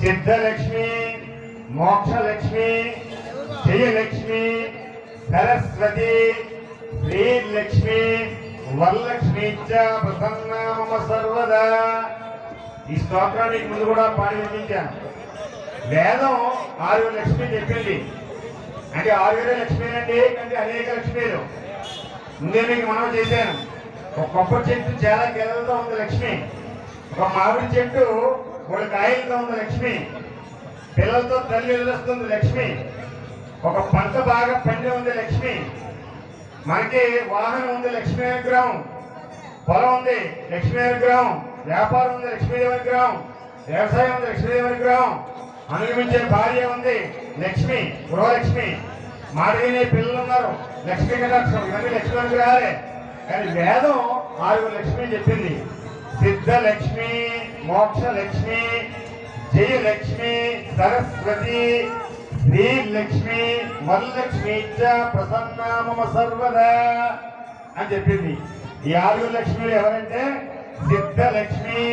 సిద్ధలక్ష్మి మోక్షలక్ష్మి జయలక్ష్మి సరస్వతి శ్రీలక్ష్మి వరలక్ష్మి ప్రసన్నామ సర్వదా. ఈ స్తోత్రానికి ముందు కూడా పాడి వినిపించాను. వేదం ఆరు లక్ష్మి చెప్పింది. అంటే ఆరుగురే లక్ష్మీలండి అంటే అనేక లక్ష్మీలు. ముందే మీకు మనం చేశాను. ఒక కొబ్బరి చెట్టు చాలా గెలలతో ఉంది లక్ష్మి. ఒక మామిడి చెట్టు మూడు కాయలతో ఉంది లక్ష్మి. పిల్లలతో తల్లి వస్తుంది లక్ష్మి. ఒక పంట బాగా పండి ఉంది లక్ష్మి. మనకి వాహనం ఉంది లక్ష్మీ విగ్రహం. పొలం ఉంది లక్ష్మీ విగ్రహం. వ్యాపారం ఉంది లక్ష్మీదేవి విగ్రహం. వ్యవసాయం ఉంది లక్ష్మీదేవి విగ్రహం. అనుగమించే భార్య ఉంది లక్ష్మి గృహలక్ష్మి. మాడవినే పిల్లలు ఉన్నారు. లక్ష్మీ కటాక్షం. ఇవన్నీ లక్ష్మీ విగ్రహాలే. కానీ వేదం ఆరుగురు లక్ష్మి చెప్పింది. సిద్ధ లక్ష్మి మోక్ష లక్ష్మి జయలక్ష్మి సరస్వతి శ్రీలక్ష్మి వరలక్ష్మి చ ప్రసన్న మమ సర్వదా అని చెప్పింది. ఈ ఆరుగురు లక్ష్మిలు ఎవరంటే? సిద్ధ లక్ష్మి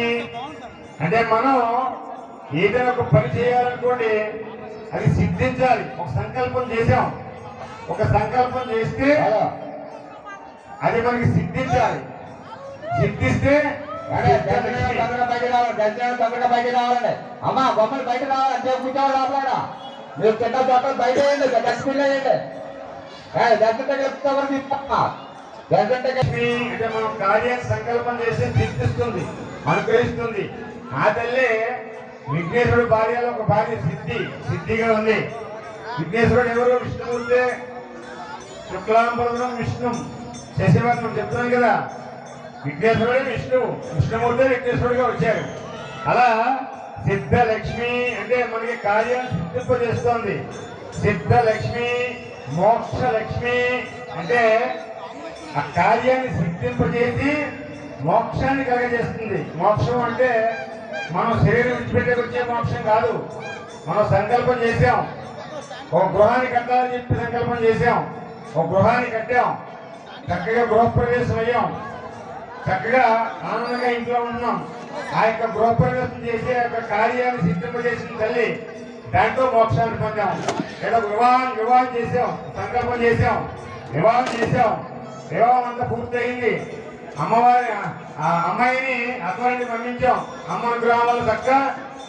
అంటే మనం ఏదైనా ఒక పని చేయాలనుకోండి అది సిద్ధించాలి. ఒక సంకల్పం చేసాం. ఒక సంకల్పం చేస్తే అది మనకి సిద్ధించాలి. సిద్ధిస్తే తొందరగా బయటికి రావాలండి. అమ్మా బొమ్మలు బయట రావాలంటే కూర్చోవాలి లోపల. మీరు తిన్న చోట్ల బయట వేయండి డస్ట్బిన్ వేయండి. దర్శనం చెప్తామని తీసుకోమ్మా అంటే మనం కార్యాన్ని సంకల్పం చేసి సిద్ధిస్తుంది అనుగ్రహిస్తుంది. ఆ తల్లి విఘ్నేశ్వరుడు భార్యలో ఒక భార్య సిద్ధి సిద్ధిగా ఉంది. విఘ్నేశ్వరుడు ఎవరు? విష్ణుమూర్తి. శుక్లాంబరం విష్ణు. శశివర్ణం చెప్తున్నాను కదా. విఘ్నేశ్వరుడే విష్ణువు విష్ణుమూర్తి విఘ్నేశ్వరుడిగా వచ్చారు. అలా సిద్ధ లక్ష్మి అంటే మనకి కార్యం సిద్ధింపజేస్తోంది. సిద్ధ లక్ష్మి మోక్ష లక్ష్మి అంటే ఆ కార్యాన్ని సిద్ధింపజేసి మోక్షాన్ని కలగజేస్తుంది. మోక్షం అంటే మనం శరీరం విడిచిపెట్టే వచ్చే మోక్షం కాదు. మనం సంకల్పం చేసాం ఒక గృహాన్ని కట్టాలని చెప్పి సంకల్పం చేసాం ఒక గృహాన్ని కట్టాం. చక్కగా గృహప్రవేశం అయ్యాం చక్కగా ఆనందంగా ఇంట్లో ఉన్నాం. ఆ యొక్క గృహప్రవేశం చేసి ఆ యొక్క కార్యాన్ని సిద్ధింపజేసిన తల్లి దాంట్లో మోక్షాన్ని పొందాం. ఏదో వివాహం వివాహం చేసాం సంకల్పం చేసాం వివాహం చేసాం. వివాహం అంతా పూర్తయింది. అమ్మవారి ఆ అమ్మాయిని అత్వానికి పంపించాం. అమ్మ గ్రామాల చక్క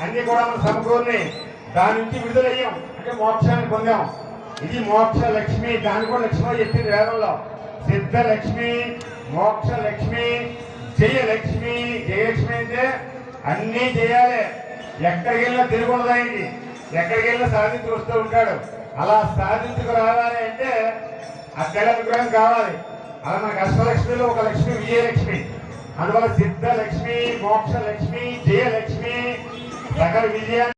అన్ని కూడా మన సమకూర్ని దాని నుంచి విడుదలయ్యాం. అంటే మోక్షాన్ని పొందాం. ఇది మోక్ష లక్ష్మి దాని కూడా లక్ష్మి చెప్పింది వేదంలో. సిద్ధ లక్ష్మి మోక్ష లక్ష్మి జయలక్ష్మి జయలక్ష్మి అంటే అన్నీ చేయాలి. ఎక్కడికి వెళ్ళినా తిరుగుండదు ఎక్కడికి వెళ్ళినా సాధించి వస్తూ ఉంటాడు. అలా సాధించుకు రావాలి అంటే ఆ తెల విగ్రహం కావాలి. అలా మనకు అష్టలక్ష్మిలో ఒక లక్ష్మి విజయలక్ష్మి. అందువల్ల సిద్ధలక్ష్మి మోక్షలక్ష్మి మోక్ష లక్ష్మి జయలక్ష్మి సకల విజయాన్ని